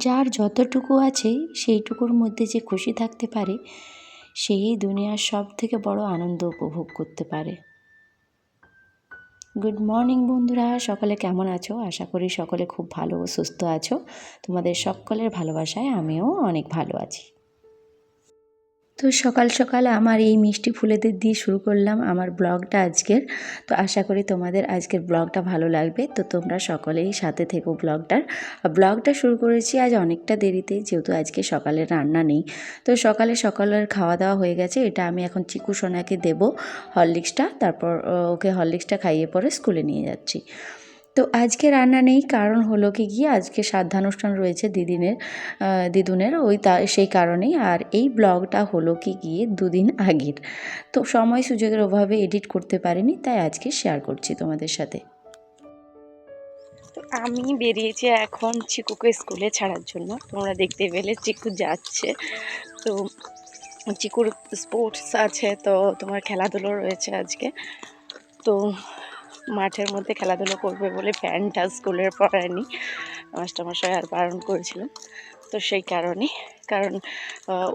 যার যতটুকু আছে সেইটুকুর মধ্যে যে খুশি থাকতে পারে সেই দুনিয়ার সব থেকে বড় আনন্দ উপভোগ করতে পারে। গুড মর্নিং বন্ধুরা, সকলে কেমন আছো? আশা করি সকলে খুব ভালো ও সুস্থ আছো। তোমাদের সকলের ভালোবাসায় আমিও অনেক ভালো আছি। তো সকাল সকাল আমার এই মিষ্টি ফুলেদের দিয়ে শুরু করলাম আমার ব্লগটা আজকের। তো আশা করি তোমাদের আজকের ব্লগটা ভালো লাগবে। তো তোমরা সকলেই সাথে থেকো ব্লগটার। ব্লগটা শুরু করেছি আজ অনেকটা দেরিতে, যেহেতু আজকে সকালে রান্না নেই। তো সকালে সকালের খাওয়া দাওয়া হয়ে গেছে, এটা আমি এখন চিকু সোনাকে দেবো হরলিক্সটা, তারপর ওকে হরলিক্সটা খাইয়ে পরে স্কুলে নিয়ে যাচ্ছি। তো আজকে রান্না নেই, কারণ হলো কি গিয়ে আজকে সাধ্যানুষ্ঠান রয়েছে দিদিনের দিদুনের, ওই তা, সেই কারণেই। আর এই ব্লগটা হলো কি গিয়ে দুদিন আগের। তো সময় সুযোগের অভাবে এডিট করতে পারিনি, তাই আজকে শেয়ার করছি তোমাদের সাথে। আমি বেরিয়েছি এখন চিকুকে স্কুলে ছাড়ার জন্য। তোমরা দেখতে পেলে চিকু যাচ্ছে। তো চিকুর স্পোর্টস আছে, তো তোমার খেলাধুলো রয়েছে আজকে। তো মাঠের মধ্যে খেলাধুলো করবে বলে প্যান্টটা স্কুলের পরায়নি। মাস্টারমশাই আর বারণ করেছিলেন তো সেই কারণে, কারণ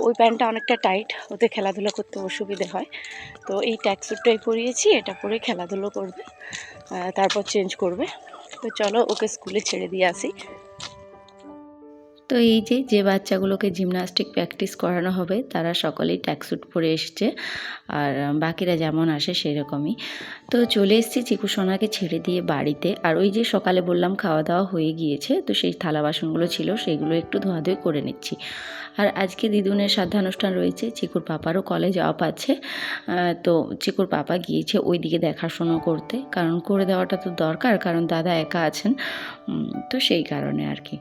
ওই প্যান্টটা অনেকটা টাইট, ওতে খেলাধুলো করতে অসুবিধে হয়। তো এই ট্যাক্সুটটাই পরিয়েছি, এটা পরে খেলাধুলো করবে তারপর চেঞ্জ করবে। তো চলো ওকে স্কুলে ছেড়ে দিয়ে আসি। তো এই যে যে বাচ্চাগুলোকে জিমনাস্টিক প্র্যাকটিস করানো হবে, তারা সকলেই ট্যাক্সুট পরে এসছে। আর বাকিরা যেমন আসে সেরকমই। তো চলে এসেছি চিকু সোনাকে ছেড়ে দিয়ে বাড়িতে। আর ওই যে সকালে বললাম খাওয়া দাওয়া হয়ে গিয়েছে, তো সেই থালা বাসনগুলো ছিল, সেগুলো একটু ধোয়াধুয়ি করে নিচ্ছি। আর আজকে দিদুনের সাধ্যানুষ্ঠান রয়েছে, চিকুর পাপারও কলেজ অফ আছে। তো চিকুর পাপা গিয়েছে ওই দিকে দেখাশোনা করতে। কারণ করে দেওয়াটা তো দরকার, কারণ দাদা একা আছেন। তো সেই কারণে আর কি।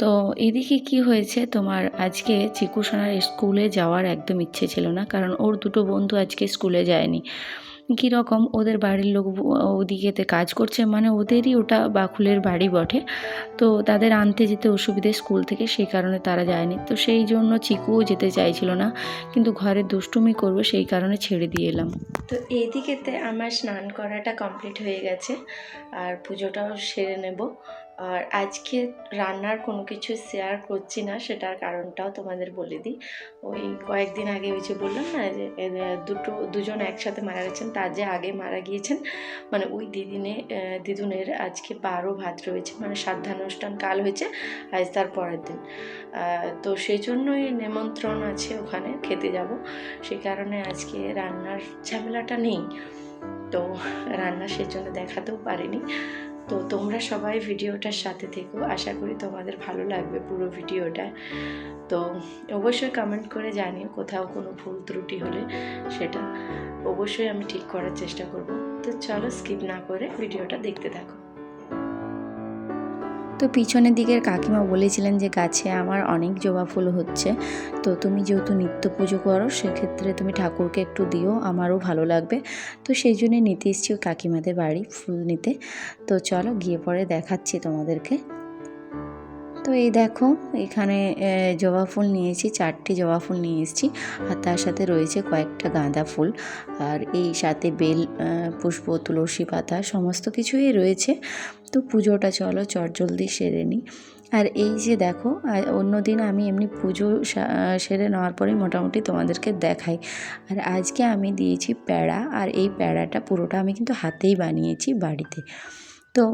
তো এদিকে কি হয়েছে? তোমার আজকে চিকু সোনার স্কুলে যাওয়ার একদম ইচ্ছে ছিল না, কারণ ওর দুটো বন্ধু আজকে স্কুলে যায়নি। কীরকম ওদের বাড়ির লোক ওদিকেতে কাজ করছে মানে ওদেরই ওটা বাকুলের বাড়ি বটে। তো তাদের আনতে যেতে অসুবিধে স্কুল থেকে, সেই কারণে তারা যায়নি। তো সেই জন্য চিকুও যেতে চাইছিল না, কিন্তু ঘরে দুষ্টুমি করবে, সেই কারণে ছেড়ে দিয়ে এলাম। তো এইদিকেতে আমার স্নান করাটা কমপ্লিট হয়ে গেছে, আর পুজোটাও সেরে নেব। আর আজকে রান্নার কোনো কিছু শেয়ার করছি না, সেটার কারণটাও তোমাদের বলে দিই। ওই কয়েকদিন আগে ওই যে বললাম না যে দুটো, দুজন একসাথে মারা গেছেন, তার যে আগে মারা গিয়েছেন মানে ওই দিদিনে দিদুনের আজকে বারো ভাত রয়েছে মানে সাধ্যানুষ্ঠান কাল হয়েছে, আজ তার পরের দিন। তো সেই জন্যই নিমন্ত্রণ আছে ওখানে, খেতে যাব। সেই কারণে আজকে রান্নার ঝামেলাটা নেই। তো রান্না সেজন্য দেখাতেও পারিনি। তো তোমরা সবাই ভিডিওটার সাথে থেকো। আশা করি তোমাদের ভালো লাগবে পুরো ভিডিওটা। তো অবশ্যই কমেন্ট করে জানিও কোথাও কোনো ভুল ত্রুটি হলে সেটা। অবশ্যই আমি ঠিক করার চেষ্টা করব। তো চলো স্কিপ না করে ভিডিওটা দেখতে থাকো। তো পিছনের দিকের কাকিমা বলেছিলেন যে, গাছে আমার অনেক জবা ফুল হচ্ছে। তো তুমি যেহেতু নিত্য পুজো করো, সেক্ষেত্রে তুমি ঠাকুরকে একটু দিও, আমারও ভালো লাগবে। তো সেই জন্যে নিতে এসছি কাকিমাদের বাড়ি ফুল নিতে। তো চলো গিয়ে পরে দেখাচ্ছি তোমাদেরকে। তো এই দেখো, এখানে জবা ফুল নিয়েছি, চারটি জবা ফুল নিয়ে এসেছি আর তার সাথে রয়েছে কয়েকটা গাঁদা ফুল আর এই সাথে বেল পুষ্প, তুলসী পাতা সমস্ত কিছুই রয়েছে। তো পুজোটা চলো চটজলদি সেরে নিই। আর এই যে দেখো অন্য দিন আমি এমনি পুজো সেরে নেওয়ার পরেই মোটামুটি তোমাদেরকে দেখাই। আর আজকে আমি দিয়েছি প্যাড়া আর এই প্যাড়াটা পুরোটা আমি কিন্তু হাতেই বানিয়েছি বাড়িতে। তো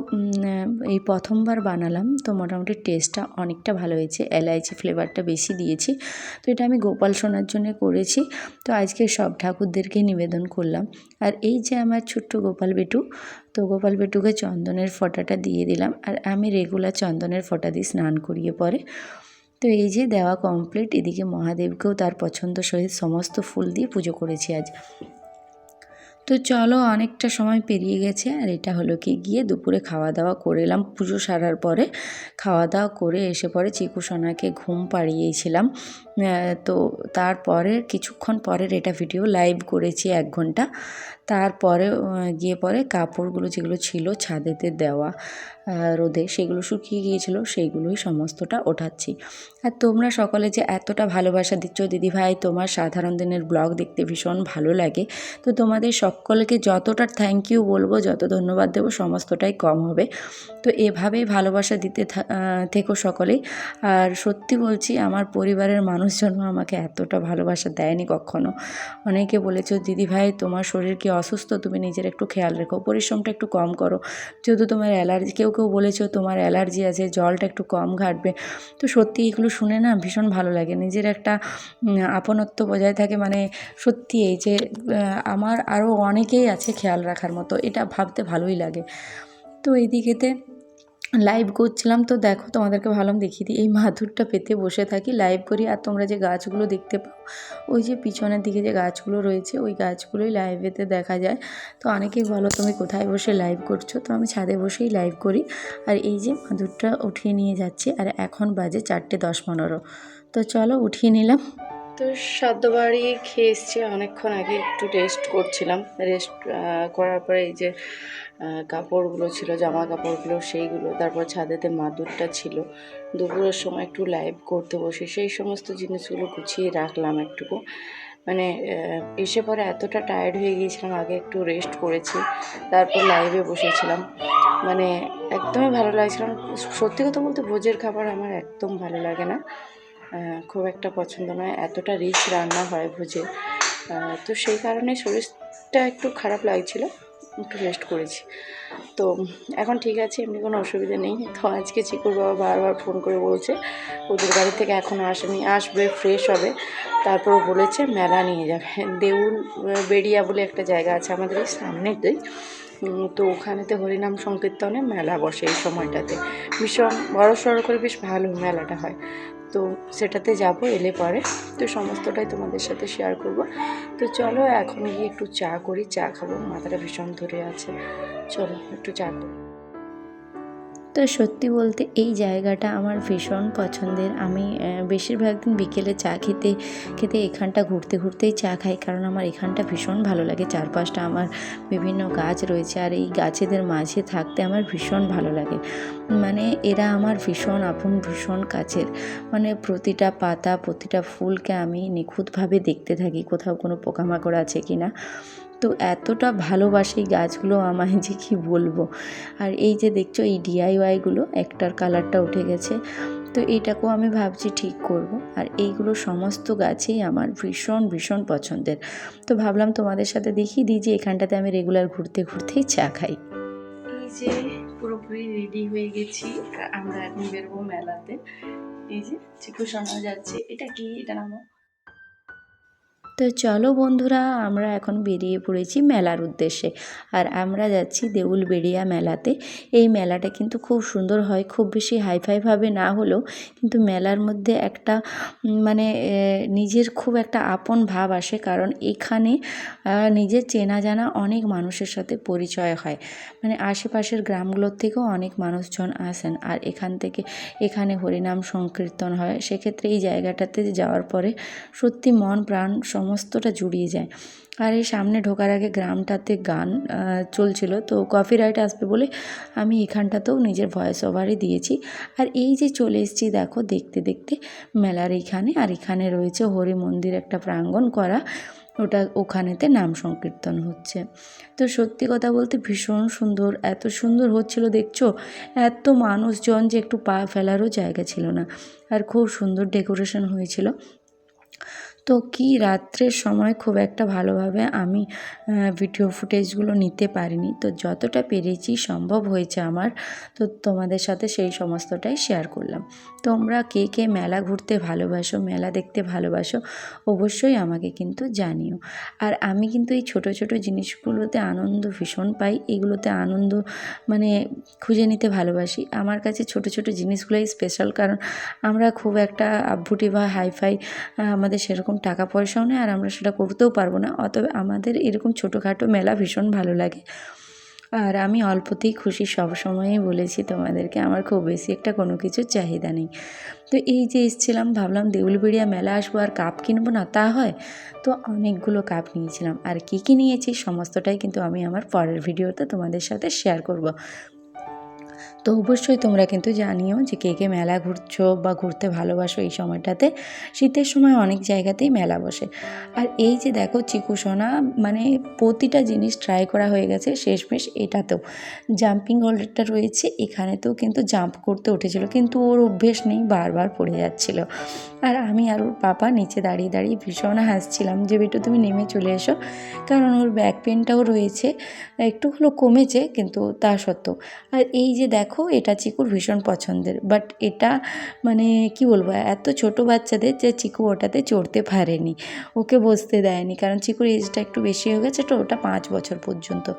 এই প্রথমবার বানালাম তো মোটামুটি টেস্টটা অনেকটা ভালো হয়েছে। এলাইচি ফ্লেভারটা বেশি দিয়েছি। তো এটা আমি গোপাল সোনার জন্য করেছি। তো আজকে সব ঠাকুরদেরকে নিবেদন করলাম। আর এই যে আমার ছোট্ট গোপাল বেটু, তো গোপাল বেটুকে চন্দনের ফোঁটাটা দিয়ে দিলাম। আর আমি রেগুলার চন্দনের ফোঁটা দিয়ে স্নান করিয়ে পরে, তো এই যে দেওয়া কমপ্লিট এদিকে মহাদেবকেও তার পছন্দ সহিত সমস্ত ফুল দিয়ে পুজো করেছি আজ। তো চলো অনেকটা সময় পেরিয়ে গেছে আর এটা হলো কি গিয়ে দুপুরে খাওয়া দাওয়া করে এলাম। পুজো সারার পরে খাওয়া দাওয়া করে এসে পরে চিকু সোনাকে ঘুম পাড়িয়েছিলাম। তো তারপরে কিছুক্ষণ পরের এটা ভিডিও লাইভ করেছি এক ঘণ্টা। তারপরে গিয়ে পরে কাপড়গুলো যেগুলো ছিল ছাদেতে দেওয়া। রোদে সেগুলো শুকিয়ে গিয়েছিল সেইগুলোই সমস্তটা ওঠাচ্ছি। আর তোমরা সকলে যে এতটা ভালোবাসা দিচ্ছ, দিদিভাই, তোমার সাধারণ দিনের ব্লগ দেখতে ভীষণ ভালো লাগে। তো তোমাদের সকলকে যতটা থ্যাংক ইউ বলব, যত ধন্যবাদ দেবো, সমস্তটাই কম হবে। তো এভাবেই ভালোবাসা দিতে থেকো সকলেই। আর সত্যি বলছি, আমার পরিবারের মানুষজন আমাকে এতটা ভালোবাসা দেয়নি কখনো। অনেকে বলেছ দিদি ভাই তোমার শরীর কি অসুস্থ? তুমি নিজের একটু খেয়াল রেখো, পরিশ্রমটা একটু কম করো। যেহেতু তোমার অ্যালার্জি, কেউ কেউ বলেছ, তোমার অ্যালার্জি আছে, জলটা একটু কম ঘাটবে। তো সত্যি এগুলো শুনে না ভীষণ ভালো লাগে। নিজের একটা আপনত্ব বজায় থাকে মানে সত্যি এই যে আমার আরও অনেকেই আছে খেয়াল রাখার মতো, এটা ভাবতে ভালোই লাগে। তো এইদিকেতে লাইভ করছিলাম তো দেখো তোমাদেরকে ভালো দেখিয়ে দিই। এই মাদুরটা পেতে বসে থাকি লাইভ করি আর তোমরা যে গাছগুলো দেখতে পাও, ওই যে পিছনের দিকে যে গাছগুলো রয়েছে, ওই গাছগুলোই লাইভেতে দেখা যায়। তো অনেকেই বলো তুমি কোথায় বসে লাইভ করছ? তো আমি ছাদে বসেই লাইভ করি। আর এই যে মাদুরটা উঠিয়ে নিয়ে যাচ্ছি, আর এখন বাজে চারটে দশ পনেরো। তো চলো উঠিয়ে নিলাম। তো সাদ্যবাড়ি খেয়ে এসছি। অনেকক্ষণ আগে একটু রেস্ট করছিলাম। রেস্ট করার পরে এই যে কাপড়গুলো ছিল, জামা কাপড়গুলো সেইগুলো, তারপর ছাদেতে মাদুরটা ছিল। দুপুরের সময় একটু লাইভ করতে বসে, সেই সমস্ত জিনিসগুলো গুছিয়ে রাখলাম একটুকু। মানে এসে পরে এতটা টায়ার্ড হয়ে গিয়েছিলাম, আগে একটু রেস্ট করেছি, তারপর লাইভে বসেছিলাম। মানে একদমই ভালো লাগছিল না। সত্যি কথা বলতে, ভোজের খাবার আমার একদম ভালো লাগে না। খুব একটা পছন্দ নয়, এতটা রিচ রান্না হয় ভোজে। তো সেই কারণে শরীরটা একটু খারাপ লাগছিল, একটু রেস্ট করেছি। তো এখন ঠিক আছে, এমনি কোনো অসুবিধা নেই। তো আজকে চিকুর বাবা বারবার ফোন করে বলছে, ওদের বাড়ি থেকে এখনও আসেনি, আসবে ফ্রেশ হবে। তারপর বলেছে, মেলা নিয়ে যাবে। দেউল বেড়িয়া বলে একটা জায়গা আছে আমাদের এই সামনেতেই। তো ওখানেতে হরিনাম সংকীর্তনে মেলা বসে এই সময়টাতে। ভীষণ বড় সড়ো করে বেশ ভালো মেলাটা হয়। তো সেটাতে যাব, এলে পরে। তো সমস্তটাই তোমাদের সাথে শেয়ার করব। তো চলো এখন গিয়ে একটু চা করি। চা খাব, মাথাটা ভীষণ ধরে আছে। চলো, একটু চা করি। তো সত্যি বলতে এই জায়গাটা আমার ভীষণ পছন্দের। আমি বেশিরভাগ দিন বিকেলে চা খেতে খেতে এখানটা ঘুরতে, ঘুরতেই চা খাই কারণ আমার এখানটা ভীষণ ভালো লাগে। চারপাশটা আমার বিভিন্ন গাছ রয়েছে আর এই গাছেদের মাঝে থাকতে আমার ভীষণ ভালো লাগে। মানে এরা আমার ভীষণ আপন, ভীষণ কাছের। মানে প্রতিটা পাতা, প্রতিটা ফুলকে আমি নিখুঁতভাবে দেখতে থাকি। কোথাও কোনো পোকামাকড় আছে কি না তো এতটা ভালোবাসে এই গাছগুলো আমায় যে কী বলব। আর এই যে দেখছ এই ডিআইওয়াইগুলো একটার কালারটা উঠে গেছে। তো এইটাকেও আমি ভাবছি ঠিক করব। আর এইগুলো সমস্ত গাছেই আমার ভীষণ ভীষণ পছন্দের। তো ভাবলাম তোমাদের সাথে দেখিয়ে দিই যে এখানটাতে আমি রেগুলার ঘুরতে, ঘুরতেই চা খাই। এই যে পুরোপুরি রেডি হয়ে গেছি। আমরা এখন বেরোবো মেলাতে। এই যে, চিকু শোনা যাচ্ছে। এটা কি? এটা নামো। তো চলো বন্ধুরা, আমরা এখন বেরিয়ে পড়েছি মেলার উদ্দেশ্যে। আর আমরা যাচ্ছি দেউলবেড়িয়া মেলাতে। এই মেলাটা কিন্তু খুব সুন্দর হয়, খুব বেশি হাইফাইভাবে না হলেও কিন্তু মেলার মধ্যে একটা মানে নিজের খুব একটা আপন ভাব আসে। কারণ এখানে নিজের চেনা জানা অনেক মানুষের সাথে পরিচয় হয়। মানে আশেপাশের গ্রামগুলোর থেকেও অনেক মানুষজন আসেন। আর এখান থেকে, এখানে হরিনাম সংকীর্তন হয়। সেক্ষেত্রে এই জায়গাটাতে যাওয়ার পরে সত্যি মন প্রাণ সমস্তটা জুড়িয়ে যায়। আর এই সামনে ঢোকার আগে গ্রামটাতে গান চলছিল। তো কপি রাইট আসবে বলে আমি এখানটাতেও নিজের ভয়েস ওভারই দিয়েছি। আর এই যে চলে এসেছি, দেখো, দেখতে দেখতে মেলার এইখানে। আর এখানে রয়েছে হরি মন্দির একটা প্রাঙ্গণ করা। ওটা ওখানেতে নাম সংকীর্তন হচ্ছে। তো সত্যি কথা বলতে ভীষণ সুন্দর। এত সুন্দর হচ্ছিল, দেখছ? এত মানুষজন যে একটু পা ফেলারও জায়গা ছিল না। আর খুব সুন্দর ডেকোরেশন হয়েছিল। তো কি রাত্রের সময় খুব একটা ভালোভাবে আমি ভিডিও ফুটেজগুলো নিতে পারিনি। তো যতটা পেরেছি সম্ভব হয়েছে আমার, তো তোমাদের সাথে সেই সমস্তটাই শেয়ার করলাম। তোমরা কে কে মেলা ঘুরতে ভালোবাসো, মেলা দেখতে ভালোবাসো, অবশ্যই আমাকে কিন্তু জানিও। আর আমি কিন্তু এই ছোট ছোট জিনিসগুলোতে আনন্দ ভীষণ পাই, এগুলোতে আনন্দ মানে খুঁজে নিতে ভালোবাসি। আমার কাছে ছোট ছোট জিনিসগুলোই স্পেশাল কারণ আমরা খুব একটা আভ্যুটি বা হাইফাই আমাদের সেরকম টাকা পয়সাও নেই আর আমরা সেটা করতেও পারব না। অতএব আমাদের এরকম ছোটোখাটো মেলা ভীষণ ভালো লাগে। আর আমি অল্পতেই খুশি সবসময়ই বলেছি তোমাদেরকে, আমার খুব বেশি একটা কোনো কিছুর চাহিদা নেই। তো এই যে এসছিলাম, ভাবলাম দেউলবেড়িয়া মেলা আসব আর কাপ কিনবো না, তা হয়? তো অনেকগুলো কাপ নিয়েছিলাম। আর কী কী নিয়েছি, সমস্তটাই কিন্তু আমি আমার পরের ভিডিওতে তোমাদের সাথে শেয়ার করব। তো অবশ্যই তোমরা কিন্তু জানিও যে কে কে মেলা ঘুরছো বা ঘুরতে ভালোবাসো এই সময়টাতে। শীতের সময় অনেক জায়গাতেই মেলা বসে। আর এই যে দেখো চিকু সোনা মানে প্রতিটা জিনিস ট্রাই করা হয়ে গেছে শেষমেশ এটাতেও। জাম্পিং হোল্ডারটা রয়েছে, এখানেতেও কিন্তু জাম্প করতে উঠেছিল, কিন্তু ওর অভ্যেস নেই, বারবার পড়ে যাচ্ছিল। আর আমি আর ওর পাপা নিচে দাঁড়িয়ে দাঁড়িয়ে ভীষণ হাসছিলাম যে বেটু তুমি নেমে চলে এসো। কারণ ওর ব্যাক পেনটাও রয়েছে, একটু হলো কমেছে, কিন্তু তা সত্ত্বেও। আর এই যে দেখো এটা চিকুর ভীষণ পছন্দের। বাট এটা মানে কি বলব, এত ছোট বাচ্চাদের যে চিকু ওটাতে চড়তে পারেনি। ওকে বসতে দেয়নি, কারণ চিকুর এজটা একটু বেশি হয়ে গেছে তো ওটা পাঁচ বছর পর্যন্ত।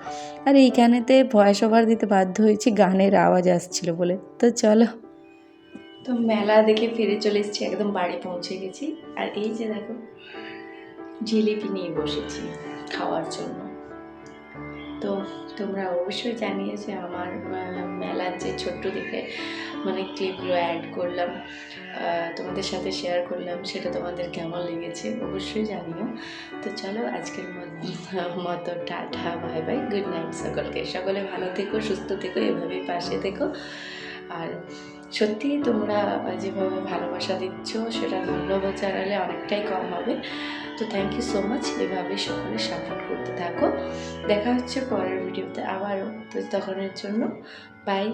আর এইখানেতে ভয়েস ওভার দিতে বাধ্য হয়েছি, গানের আওয়াজ আসছিল বলে। তো চলো। তো মেলা দেখে ফিরে চলে এসেছি, একদম বাড়ি পৌঁছে গেছি। আর এই যে দেখো, জিলিপি নিয়ে বসেছি খাওয়ার জন্য। তো তোমরা অবশ্যই জানিয়ে যে আমার মেলার যে ছোট্ট দেখে মানে ক্লিপগুলো অ্যাড করলাম তোমাদের সাথে শেয়ার করলাম, সেটা তোমাদের কেমন লেগেছে অবশ্যই জানিও। তো চলো আজকের মত- tata bye bye good night সকলকে। সকলে ভালো থেকো, সুস্থ থেকো, এভাবেই পাশে থেকো। আর সত্যি তোমরা যেভাবে ভালোবাসা দিচ্ছ, সেটা ধন্যবাদ জানালে অনেকটাই কম হবে। তো থ্যাংক ইউ সো মাচ এভাবে সকলে সাপোর্ট করতে থাকো। দেখা হচ্ছে পরের ভিডিওতে আবারও। তো তখনের জন্য বাই